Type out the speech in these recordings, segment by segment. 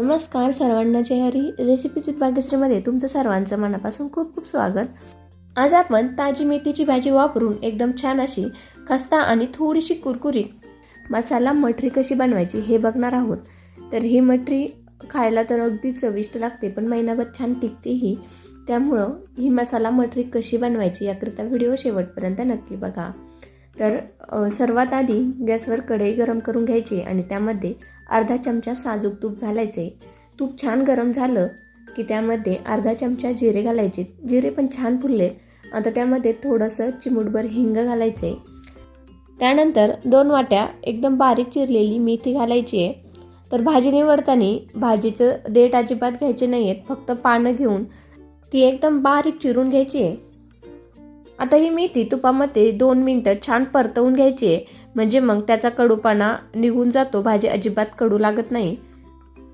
नमस्कार सर्वांना जय हरी. रेसिपीची भाग्यश्रीमध्ये तुमचं सर्वांचं मनापासून खूप खूप स्वागत. आज आपण ताजी मेथीची भाजी वापरून एकदम छान अशी खस्ता आणि थोडीशी कुरकुरीत मसाला मठरी कशी बनवायची हे बघणार आहोत. तर ही मठरी खायला तर अगदी चविष्ट लागते पण महिनाभर छान टिकते ही. त्यामुळं ही मसाला मठरी कशी बनवायची याकरिता व्हिडिओ शेवटपर्यंत नक्की बघा. तर सर्वात आधी गॅसवर कढई गरम करून घ्यायची आणि त्यामध्ये अर्धा चमचा साजूक तूप घालायचे. तूप छान गरम झालं की त्यामध्ये अर्धा चमचा जिरे घालायचे. जिरे पण छान फुलले. आता त्यामध्ये थोडंसं चिमूटभर हिंग घालायचे. त्यानंतर दोन वाट्या एकदम बारीक चिरलेली मेथी घालायची आहे. तर भाजी निवडताना भाजीचं देठ अजिबात घ्यायचे नाही आहेत फक्त पानं घेऊन ती एकदम बारीक चिरून घ्यायची आहे. आता ही मेथी तुपामध्ये दोन मिनटं छान परतवून घ्यायची आहे. म्हणजे मग त्याचा कडूपणा निघून जातो. भाजी अजिबात कडू लागत नाही.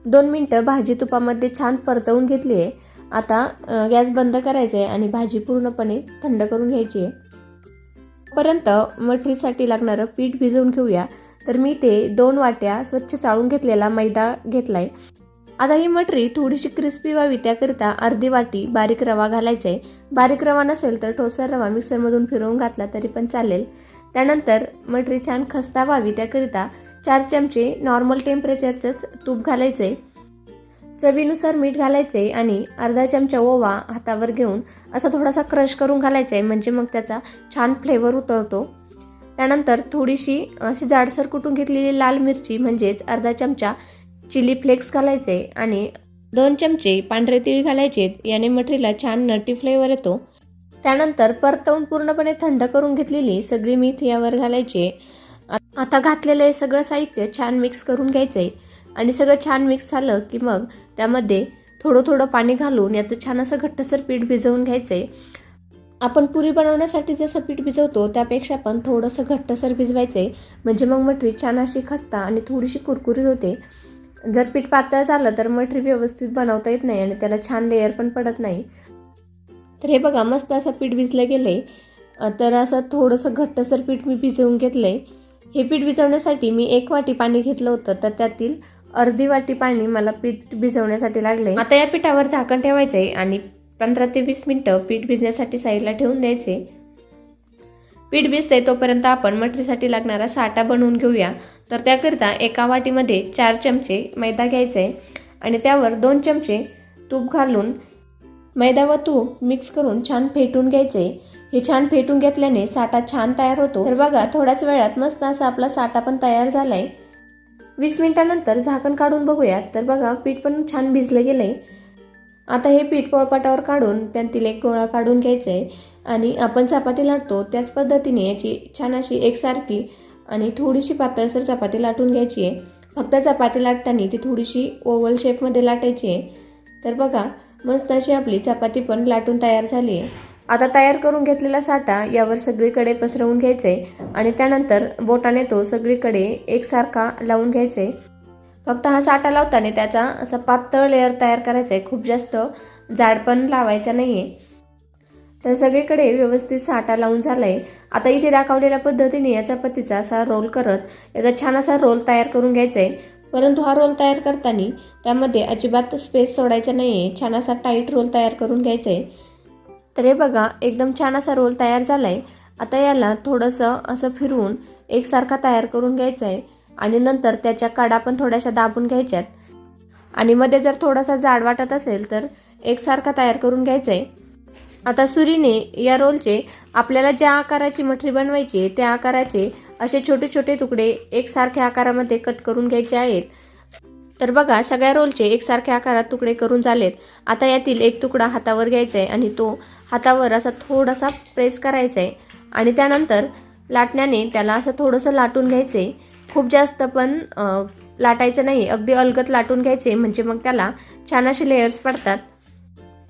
दोन मिनटं भाजी तुपामध्ये छान परतवून घेतली आहे. आता गॅस बंद करायचा आहे आणि भाजी पूर्णपणे थंड करून घ्यायची आहे. पर्यंत मठरीसाठी लागणारं पीठ भिजवून घेऊया. तर मी ते दोन वाट्या स्वच्छ चाळून घेतलेला मैदा घेतला आहे आता ही मटरी थोडीशी क्रिस्पी व्हावी त्याकरिता अर्धी वाटी बारीक रवा घालायचा. आहे बारीक रवा नसेल तर ठोसर रवा मिक्सरमधून फिरवून घातला तरी पण चालेल. त्यानंतर मटरी छान खस्ता व्हावी त्याकरिता चार चमचे नॉर्मल टेम्परेचरचंच तूप घालायचं. आहे चवीनुसार मीठ घालायचे आणि अर्धा चमचा ओवा हातावर घेऊन असा थोडासा क्रश करून घालायचा आहे म्हणजे मग त्याचा छान फ्लेवर उतरतो. त्यानंतर थोडीशी अशी जाडसर कुटून घेतलेली लाल मिरची म्हणजेच अर्धा चमचा चिली फ्लेक्स घालायचे आणि दोन चमचे पांढरे तीळ घालायचे. याने मटरीला छान नटी फ्लेवर येतो. त्यानंतर परतवून पूर्णपणे थंड करून घेतलेली सगळी मेथी यावर घालायची. आता घातलेलं सगळं साहित्य छान मिक्स करून घ्यायचे. आणि सगळं छान मिक्स झालं की मग त्यामध्ये थोडं थोडं पाणी घालून याचं छान असं घट्टसर पीठ भिजवून घ्यायचे. आपण पुरी बनवण्यासाठी जसं पीठ भिजवतो त्यापेक्षा पण थोडंसं घट्टसर भिजवायचे. म्हणजे मग मटरी छान अशी खस्ता आणि थोडीशी कुरकुरीत होते. जर पीठ पातळ झालं तर मटरी व्यवस्थित बनवता येत नाही आणि त्याला छान लेअर पण पडत नाही. तर हे बघा मस्त असं पीठ भिजलं गेलं. आहे तर असं थोडंसं घट्टसर पीठ मी भिजवून घेतलं आहे हे पीठ भिजवण्यासाठी मी एक वाटी पाणी घेतलं होतं तर त्यातील अर्धी वाटी पाणी मला पीठ भिजवण्यासाठी लागले. आता या पिठावर झाकण ठेवायचं आहे आणि पंधरा ते वीस मिनटं पीठ भिजण्यासाठी साईडला ठेवून द्यायचे. पीठ भिजते तोपर्यंत आपण मटरीसाठी लागणारा साठा बनवून घेऊया. तर त्याकरिता एका वाटीमध्ये चार चमचे मैदा घ्यायचा आहे आणि त्यावर दोन चमचे तूप घालून मैदा व तूप मिक्स करून छान फेटून घ्यायचे. हे छान फेटून घेतल्याने साठा छान तयार होतो. तर बघा थोड्याच वेळात मस्त असा आपला साठा पण तयार झाला आहे वीस मिनिटानंतर झाकण काढून बघूयात. तर बघा पीठ पण छान भिजलं गेलंय आता हे पीठ पोळपाटावर काढून त्यातील एक गोळा काढून घ्यायचा आहे आणि आपण चपाती लाटतो. त्याच पद्धतीने याची छान अशी एकसारखी आणि थोडीशी पातळसर चपाती लाटून घ्यायची आहे. फक्त चपाती लाटताना ती थोडीशी ओवल शेपमध्ये लाटायची आहे. तर बघा मस्त अशी आपली चपाती पण लाटून तयार झाली आहे. आता तयार करून घेतलेला साठा यावर सगळीकडे पसरवून घ्यायचा आहे आणि त्यानंतर बोटाने तो सगळीकडे एकसारखा लावून घ्यायचा आहे. फक्त हा साठा लावताना त्याचा असा पातळ लेअर तयार करायचा आहे. खूप जास्त जाड पण लावायचा नाही आहे तर सगळीकडे व्यवस्थित साठा लावून झाला आहे आता इथे दाखवलेल्या पद्धतीने या चपातीचा असा रोल करत याचा छान असा रोल तयार करून घ्यायचा आहे परंतु हा रोल तयार करताना त्यामध्ये अजिबात स्पेस सोडायचा नाही आहे छान असा टाईट रोल तयार करून घ्यायचा आहे तर हे बघा एकदम छान असा रोल तयार झाला आहे आता याला थोडंसं असं फिरवून एकसारखा तयार करून घ्यायचा आहे आणि नंतर त्याच्या कडा पण थोड्याशा दाबून घ्यायच्यात. आणि मध्ये जर थोडासा जाड वाटत असेल तर एकसारखा तयार करून घ्यायचा आहे आता सुरीने या रोलचे आपल्याला ज्या आकाराची मठरी बनवायची आहे त्या आकाराचे असे छोटे छोटे तुकडे एकसारख्या आकारामध्ये कट करून घ्यायचे आहेत. तर बघा सगळ्या रोलचे एकसारख्या आकारात तुकडे करून झालेत. आता यातील एक तुकडा हातावर घ्यायचा आहे आणि तो हातावर असा थोडासा प्रेस करायचा आहे. आणि त्यानंतर लाटण्याने त्याला असं थोडंसं लाटून घ्यायचं आहे. खूप जास्त पण लाटायचं नाही. अगदी अलगत लाटून घ्यायचे म्हणजे मग त्याला छान असे लेयर्स पडतात.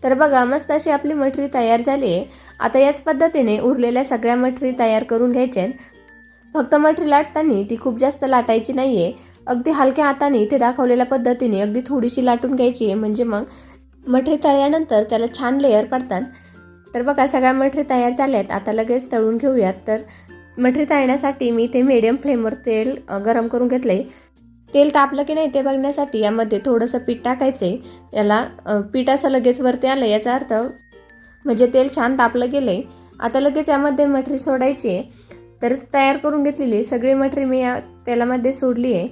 तर बघा मस्त अशी आपली मठरी तयार झाली आहे. आता याच पद्धतीने उरलेल्या सगळ्या मठरी तयार करून घ्यायच्या आहेत. फक्त मठरी लाटताना ती खूप जास्त लाटायची नाही आहे अगदी हलक्या हाताने इथे दाखवलेल्या पद्धतीने अगदी थोडीशी लाटून घ्यायची आहे. म्हणजे मग मठरी तळल्यानंतर त्याला छान लेअर पडतात. तर बघा सगळ्या मठरी तयार झाल्यात. आता लगेच तळून घेऊयात. तर मठरी तळण्यासाठी मी ते मीडियम फ्लेमवर तेल गरम करून घेतले तेल तापलं की नाही ते बघण्यासाठी यामध्ये थोडंसं पीठ टाकायचं आहे याला पीठ असं लगेच वरती आलं याचा अर्थ म्हणजे तेल छान तापलं गेलं आहे आता लगेच यामध्ये मठरी सोडायची आहे. तर तयार करून घेतलेली सगळी मठरी मी या तेलामध्ये सोडली आहे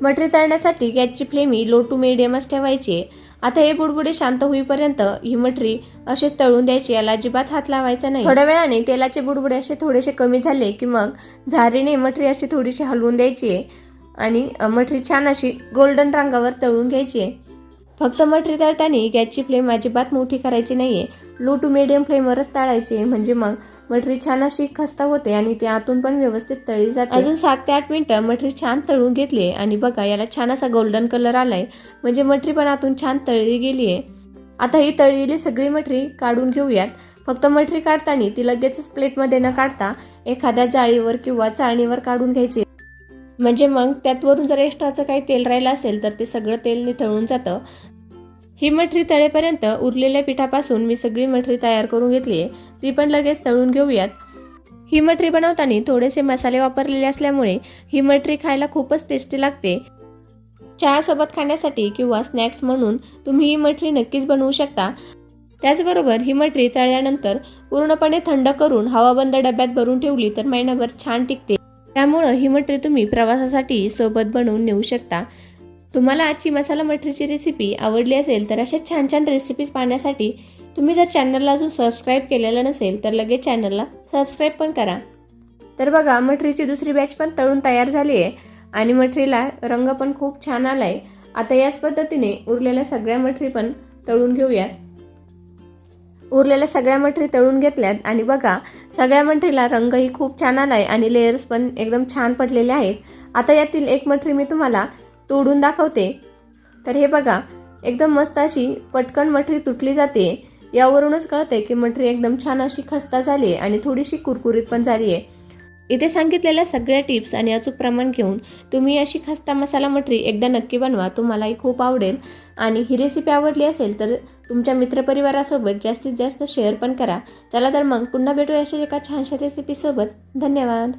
मटरी तळण्यासाठी गॅसची फ्लेम ही लो टू मिडियमच ठेवायची आहे. आता हे बुडबुडे शांत होईपर्यंत ही मठरी असेच तळून द्यायची याला अजिबात हात लावायचा नाही. थोड्या वेळाने तेलाचे बुडबुडे असे थोडेसे कमी झाले की मग झारीने मठरी अशी थोडीशी हलवून द्यायची आहे. आणि मठरी छान अशी गोल्डन रंगावर तळून घ्यायची आहे. फक्त मठरी तळताना गॅसची फ्लेम अजिबात मोठी करायची नाही आहे लो टू मिडियम फ्लेमवरच तळायची. आहे म्हणजे मग मठरी छान अशी खस्ता होते आणि ते आतून पण व्यवस्थित तळली जाते. अजून सात ते आठ मिनिटं मठरी छान तळून घेतली आहे आणि बघा याला छान असा गोल्डन कलर आलाय. म्हणजे मठरी पण आतून छान तळली गेली आहे आता ही तळलेली सगळी मठरी काढून घेऊयात. फक्त मठरी काढताना ती लगेचच प्लेटमध्ये न काढता एखाद्या जाळीवर किंवा चाळणीवर काढून घ्यायची. म्हणजे मग त्यात वरून जर एक्स्ट्राचं काही तेल राहिलं असेल तर ते सगळं तेल निथळून जातं. ही मठरी तळेपर्यंत उरलेल्या पिठापासून मी सगळी मठरी तयार करून घेतली आहे. ती पण लगेच तळून घेऊयात. ही मटरी बनवताना थोडेसे मसाले वापरलेले असल्यामुळे ही मठरी खायला खूपच टेस्टी लागते. चहासोबत खाण्यासाठी किंवा स्नॅक्स म्हणून तुम्ही ही मठरी नक्कीच बनवू शकता. त्याचबरोबर ही मठरी तळल्यानंतर पूर्णपणे थंड करून हवाबंद डब्यात भरून ठेवली तर महिनाभर छान टिकते. त्यामुळं ही मटरी तुम्ही प्रवासासाठी सोबत बनवून नेऊ शकता. तुम्हाला आजची मसाला मटरीची रेसिपी आवडली असेल तर अशा छान छान रेसिपीज पाहण्यासाठी तुम्ही जर चॅनलला अजून सबस्क्राईब केलेलं नसेल तर लगेच चॅनलला सबस्क्राईब पण करा. तर बघा मटरीची दुसरी बॅच पण तळून तयार झाली आहे आणि मटरीला रंग पण खूप छान आला आहे आता याच पद्धतीने उरलेल्या सगळ्या मटरी पण तळून घेऊयात. उरलेल्या सगळ्या मटरी तळून घेतल्यात. आणि बघा सगळ्या मटरीला रंगही खूप छान आला आहे आणि लेयर्स पण एकदम छान पडलेले आहेत. आता यातील एक मटरी मी तुम्हाला तोडून दाखवते. तर हे बघा एकदम मस्त अशी पटकन मटरी तुटली जाते. यावरूनच कळते की मटरी एकदम छान अशी खस्ता झाली आहे आणि थोडीशी कुरकुरीत पण झाली आहे इथे सांगितलेल्या सगळ्या टिप्स आणि अचूक प्रमाण घेऊन तुम्ही अशी खस्ता मसाला मटरी एकदा नक्की बनवा तुम्हालाही खूप आवडेल. आणि ही रेसिपी आवडली असेल तर तुमच्या मित्रपरिवारासोबत जास्तीत जास्त शेअर पण करा. चला तर मग पुन्हा भेटूया अशा एका छानशा रेसिपीसोबत धन्यवाद.